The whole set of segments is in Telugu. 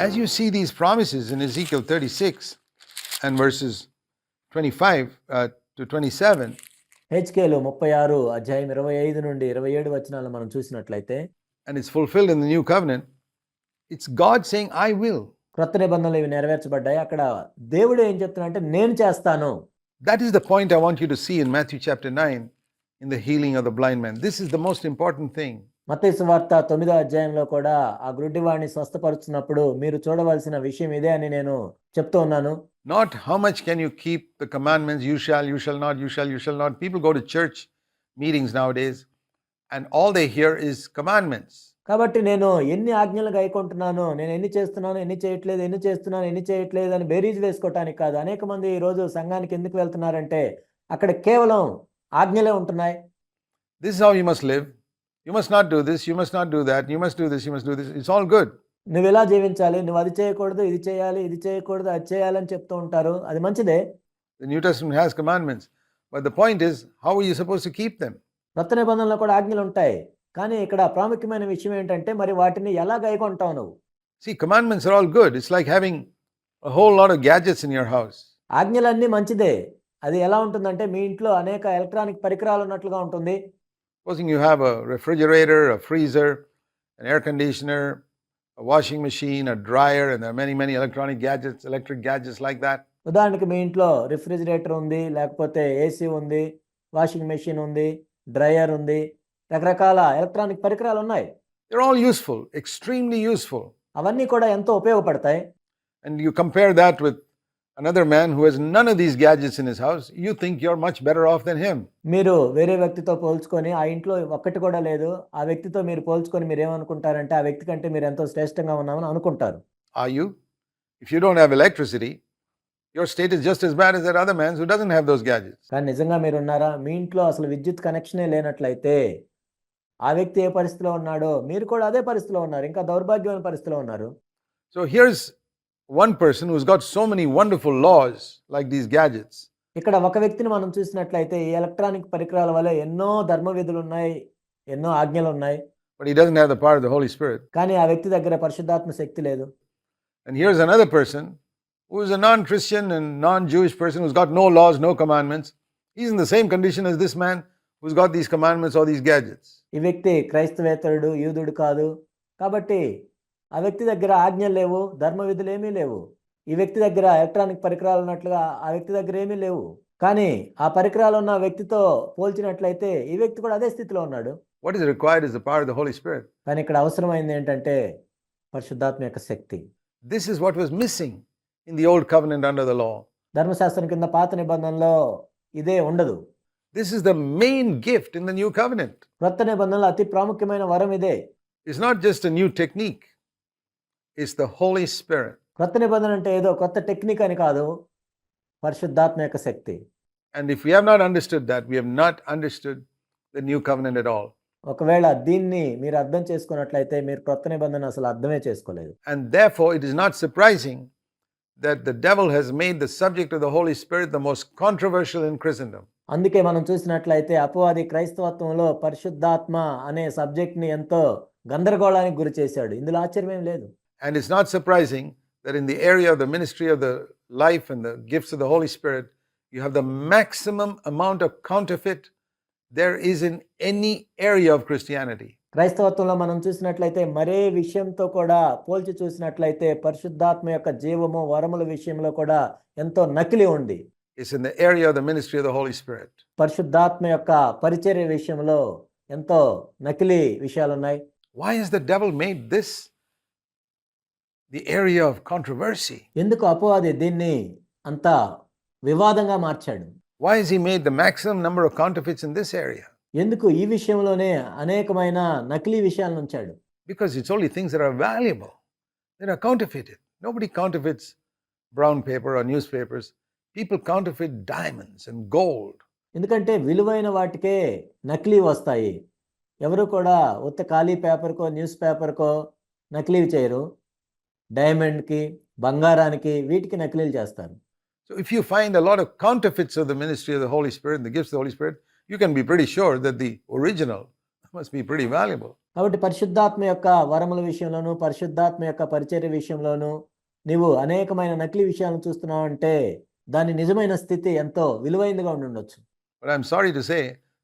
As you see these promises in Ezekiel 36 and verses 25 uh, to 27, హెచ్కేలు ముప్పై ఆరు అధ్యాయం ఇరవై ఐదు నుండి ఇరవై ఏడు వచనాలు మనం చూసినట్లయితే and it's fulfilled in the new covenant, it's God saying, I will. క్రొత్త నిబంధనలు ఇవి నెరవేర్చబడ్డాయి అక్కడ దేవుడు ఏం చెప్తున్నా అంటే నేను చేస్తాను That is the point I want you to see in Matthew chapter 9 in the healing of the blind man. This is the most important thing. మత్తయి వార్త తొమ్మిదో అధ్యాయంలో కూడా ఆ గుడ్డివాడిని స్వస్థపరుచున్నప్పుడు మీరు చూడవలసిన విషయం ఇదే అని నేను చెప్తూ ఉన్నాను. Not how much can you keep the commandments, you shall, you shall not, you shall, you shall not. People go to church meetings nowadays and all they hear is commandments. కాబట్టి నేను ఎన్ని ఆజ్ఞలు గైకుంటున్నాను నేను ఎన్ని చేస్తున్నాను ఎన్ని చేయట్లేదు ఎన్ని చేస్తున్నాను ఎన్ని చేయట్లేదు అని బేరీజ్ వేసుకోవటానికి కాదు. అనేక మంది ఈ రోజు సంఘానికి ఎందుకు వెళ్తున్నారంటే అక్కడ కేవలం ఆజ్ఞలే ఉంటున్నాయి. This is how you must live. You must not do this, you must not do that, you must do this, you must do this. It's all good. నువ్వు ఎలా జీవించాలి నువ్వు అది చేయకూడదు ఇది చేయాలి ఇది చేయకూడదు అది చేయాలని చెప్తూ ఉంటారు అది మంచిదే The New Testament has commandments. But the point is, how are you supposed to keep them? కొత్త నిబంధనలో కూడా ఆజ్ఞలు ఉంటాయి కానీ ఇక్కడ ప్రాముఖ్యమైన విషయం ఏంటంటే మరి వాటిని ఎలా గైకొంటావు నువ్వు See, commandments are all good. It's like having a whole lot of gadgets in your house. ఆజ్ఞలన్నీ మంచిదే అది ఎలా ఉంటుందంటే మీ ఇంట్లో అనేక ఎలక్ట్రానిక్ పరికరాలు ఉన్నట్లుగా ఉంటుంది Supposing you have a refrigerator, a freezer, an air conditioner, a washing machine, a dryer, and there are many, many electronic gadgets, electric gadgets like that. ఉదాహరణకి మీ ఇంట్లో రిఫ్రిజిరేటర్ ఉంది లేకపోతే ఏసీ ఉంది వాషింగ్ మెషిన్ ఉంది డ్రయర్ ఉంది రకరకాల ఎలక్ట్రానిక్ పరికరాలు ఉన్నాయి They're all useful, extremely useful. అవన్నీ కూడా ఎంతో ఉపయోగపడతాయి And you compare that with another man who has none of these gadgets in his house, you think you're much better off than him. మీరు వేరే వ్యక్తితో పోల్చుకొని ఆ ఇంట్లో ఒక్కటి కూడా లేదు ఆ వ్యక్తితో మీరు పోల్చుకొని మీరు ఏమనుకుంటారంటే ఆ వ్యక్తి కంటే మీరు ఎంతో శ్రేష్టంగా ఉన్నామని అనుకుంటారు Are you? If you don't have electricity, your state is just as bad as that other man's who doesn't have those gadgets. కానీ నిజంగా మీరు ఉన్నారా మీ ఇంట్లో అసలు విద్యుత్ కనెక్షనే లేనట్లయితే ఆ వ్యక్తి ఏ పరిస్థితిలో ఉన్నాడో మీరు కూడా అదే పరిస్థితిలో ఉన్నారు ఇంకా దౌర్భాగ్యమైన పరిస్థితిలో ఉన్నారు So here's one person who's got so many wonderful laws like these gadgets. ఇక్కడ ఒక వ్యక్తిని మనం చూసినట్లయితే ఈ ఎలక్ట్రానిక్ పరికరాల వల్ల ఎన్నో ధర్మ విధులు ఉన్నాయి ఎన్నో ఆజ్ఞలు ఉన్నాయి but he doesn't have the power of the Holy Spirit. కానీ ఆ వ్యక్తి దగ్గర పరిశుద్ధాత్మ శక్తి లేదు And here's another person who is a non Christian and non Jewish person who's got no laws, no commandments. He's in the same condition as this man who's got these commandments or these gadgets. ఈ వ్యక్తి క్రైస్తవేతరుడు యూదుడు కాదు కాబట్టి ఆ వ్యక్తి దగ్గర ఆజ్ఞలు లేవు ధర్మ విధులు ఏమీ లేవు. ఈ వ్యక్తి దగ్గర ఎలక్ట్రానిక్ పరికరాలు ఉన్నట్లుగా ఆ వ్యక్తి దగ్గర ఏమీ లేవు. కానీ ఆ పరికరాలు ఉన్న వ్యక్తితో పోల్చినట్లయితే ఈ వ్యక్తి కూడా అదే స్థితిలో ఉన్నాడు. What is required is the power of the Holy Spirit. కానీ ఇక్కడ అవసరమైంది ఏంటంటే పరిశుద్ధాత్మ యొక్క శక్తి. This is what was missing in the old covenant under the law. ధర్మశాస్త్రం కింద పాత నిబంధనలో ఇదే ఉండదు. This is the main gift in the new covenant. క్రొత్త నిబంధనలో అతి ప్రాముఖ్యమైన వరం ఇదే. It's not just a new is the holy spirit కొత్త నిబంధన అంటే ఏదో కొత్త టెక్నిక్ అని కాదు పరిశుద్ధాత్మ యొక్క శక్తి. And if you have not understood that we have not understood the new covenant at all ఒకవేళ దీన్ని మీరు అర్థం చేసుకున్నట్లయితే మీరు కొత్త నిబంధన అసలు అర్థమే చేసుకోలేదు. And therefore it is not surprising that the devil has made the subject of the holy spirit the most controversial in Christianity అందుకే మనం చూసినట్లయితే అపవాది క్రైస్తవత్వంలో పరిశుద్ధాత్మ అనే సబ్జెక్ట్ని ఎంతో గందరగోళానికి గురి చేశాడు. ఇందులో ఆశ్చర్యం లేదు. And it's not surprising that in the area of the ministry of the life and the gifts of the Holy Spirit, you have the maximum amount of counterfeit there is in any area of Christianity. క్రైస్తవత్వంలో మనం చూసినట్లయితే మరే విషయంతో కూడా పోల్చి చూసినట్లయితే పరిశుద్ధాత్మ యొక్క జీవము వరముల విషయంలో కూడా ఎంతో నకిలీ ఉంది It's in the area of the ministry of the Holy Spirit. పరిశుద్ధాత్మ యొక్క పరిచర్య విషయంలో ఎంతో నకిలీ విషయాలు ఉన్నాయి Why has the devil made this the area of controversy ఎందుకు అపవాది దీన్ని అంత వివాదంగా మార్చాడు? Why is he made the maximum number of counterfeits in this area ఎందుకు ఈ విషయంలోనే అనేకమైన నకిలీ విషయాలను ఉంచాడు? Because it's only things are valuable they are counterfeited nobody counterfeits brown paper or newspapers people counterfeit diamonds and gold ఎందుకంటే విలువైన వాటికే నకిలీ వస్తాయి. ఎవరు కూడా ఉత్త ఖాళీ పేపర్కో న్యూస్ పేపర్కో నకిలీ చేయరు. డైమండ్కి బంగారానికి వీటికి నకిలీలు చేస్తారు. So if you find the lot of counterfeits of the ministry of the holy spirit the gifts the holy spirit you can be pretty sure that the original must be pretty valuable కాబట్టి పరిశుద్ధాత్మ యొక్క వరముల విషయంలోనూ పరిశుద్ధాత్మ యొక్క పరిచర్య విషయంలోనూ నీవు అనేకమైన నకిలీ విషయాలను చూస్తున్నావు అంటే దాని నిజమైన స్థితి ఎంతో విలువైనదిగా ఉండుండొచ్చు. But I'm sorry to say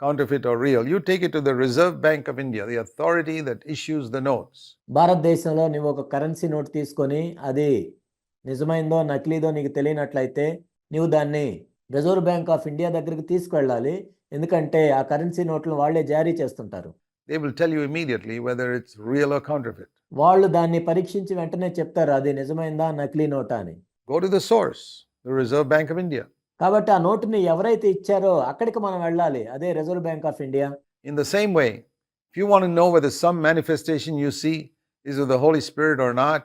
counterfeit or real, you take it to the Reserve Bank of India, the authority that issues the notes. భారతదేశంలో నువ్వు ఒక కరెన్సీ నోట్ తీసుకొని అది నిజమైందో నకిలీదో నీకు తెలియనట్లయితే నీవు దాన్ని రిజర్వ్ బ్యాంక్ ఆఫ్ ఇండియా దగ్గరికి తీసుకువెళ్ళాలి ఎందుకంటే ఆ కరెన్సీ నోట్లను వాళ్ళే జారీ చేస్తుంటారు They will tell you immediately whether it's real or counterfeit. వాళ్ళు దాన్ని పరీక్షించి వెంటనే చెప్తారు అది నిజమైందా నకిలీ నోటా అని Go to the source, the Reserve Bank of India. కాబట్టి ఆ నోటుని ఎవరైతే ఇచ్చారో అక్కడికి మనం వెళ్ళాలి అదే reserve bank of India way, if you want to know whether some manifestation you see is of the Holy Spirit or not,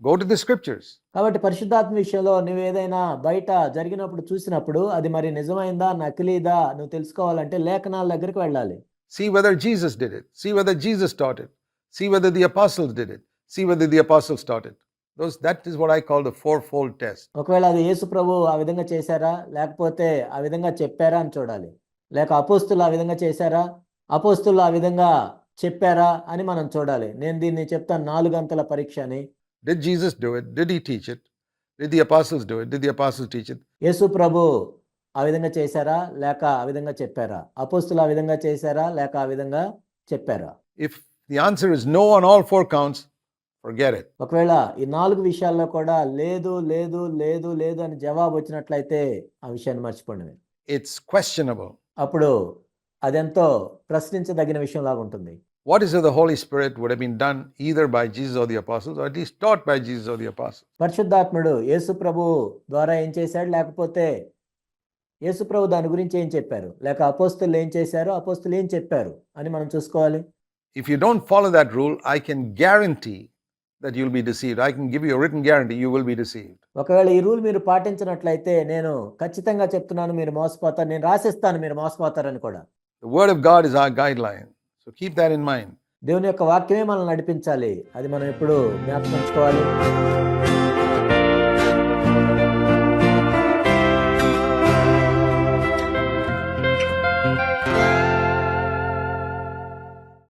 go to the scriptures. కాబట్టి పరిశుద్ధాత్మ విషయంలో నువ్వు ఏదైనా బయట జరిగినప్పుడు చూసినప్పుడు అది మరి నిజమైందా నకిలీదా నువ్వు తెలుసుకోవాలంటే లేఖనాల దగ్గరికి వెళ్ళాలి See whether Jesus did it. See whether Jesus taught it. See whether the apostles did it. See whether the apostles taught it. Those, that is what I call the fourfold test. ఒకవేళ అది యేసు ప్రభు ఆ విధంగా చేశారా లేకపోతే ఆ విధంగా చెప్పారా అని చూడాలి లేక అపోస్తులు ఆ విధంగా చేశారా అపోస్తులు ఆ విధంగా చెప్పారా అని మనం చూడాలి నేను దీన్ని చెప్తాను నాలుగు అంతల పరీక్ష అని Did Jesus do it? Did he teach it? Did the apostles do it? Did the apostles teach it? యేసు ప్రభు ఆ విధంగా చేశారా లేక ఆ విధంగా చెప్పారా అపోస్తులు ఆ విధంగా చేశారా లేక ఆ విధంగా చెప్పారా If the answer is no on all four counts, ఒకవేళ ఈ నాలుగు విషయాల్లో కూడా లేదు లేదు లేదు లేదు అని జవాబు వచ్చినట్లయితే ఆ విషయాన్ని మర్చిపోండి ఇట్స్ క్వశ్చనబుల్ అప్పుడు అదెంతో ప్రశ్నించదగిన విషయం లాగా ఉంటుంది what is the holy spirit would have been done either by Jesus or the apostles or at least taught by Jesus or the apostles పరిశుద్ధాత్ముడు యేసు ప్రభు ద్వారా ఏం చేశాడు? లేకపోతే యేసు ప్రభు దాని గురించి ఏం చెప్పారు? లేక అపోస్తలు ఏం చేశారు? అపోస్తలు ఏం చెప్పారు? అని మనం చూసుకోవాలి. If you don't follow that rule I can guarantee that you'll be deceived. I can give you a written guarantee you will be deceived. ఒకవేళ ఈ రూల్ మీరు పాటించినట్లయితే నేను ఖచ్చితంగా చెప్తున్నాను మీరు మోసపోతారు నేను రాసిస్తాను మీరు మోసపోతారని కూడా The Word of God is our guideline. So keep that in mind. దేవుని యొక్క వాక్యమే మనల్ని నడిపించాలి అది మనం ఎప్పుడు జ్ఞాపకం ఉంచుకోవాలి